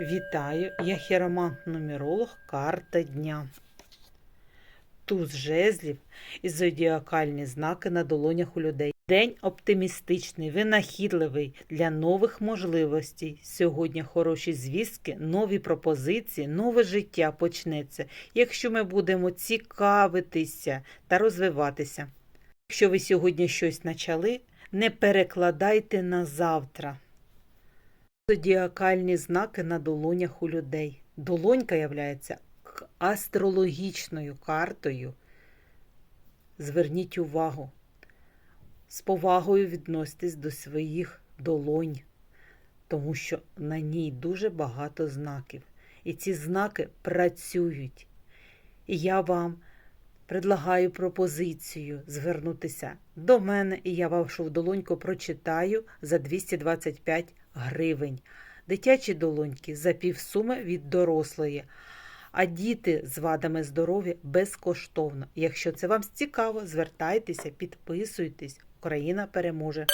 Вітаю, я хіромант-нумеролог карта дня. Туз жезлів і зодіакальні знаки на долонях у людей. День оптимістичний, винахідливий для нових можливостей. Сьогодні хороші звістки, нові пропозиції, нове життя почнеться, якщо ми будемо цікавитися та розвиватися. Якщо ви сьогодні щось почали, не перекладайте на завтра. Зодіакальні знаки на долонях у людей. Долонька являється астрологічною картою. Зверніть увагу. З повагою відноситесь до своїх долонь, тому що на ній дуже багато знаків. І ці знаки працюють. І я вам предлагаю пропозицію звернутися до мене, і я вашу долоньку прочитаю за 225 гривень. Дитячі долоньки за півсуми від дорослої. А діти з вадами здоров'я безкоштовно. Якщо це вам цікаво, звертайтеся, підписуйтесь. Україна переможе.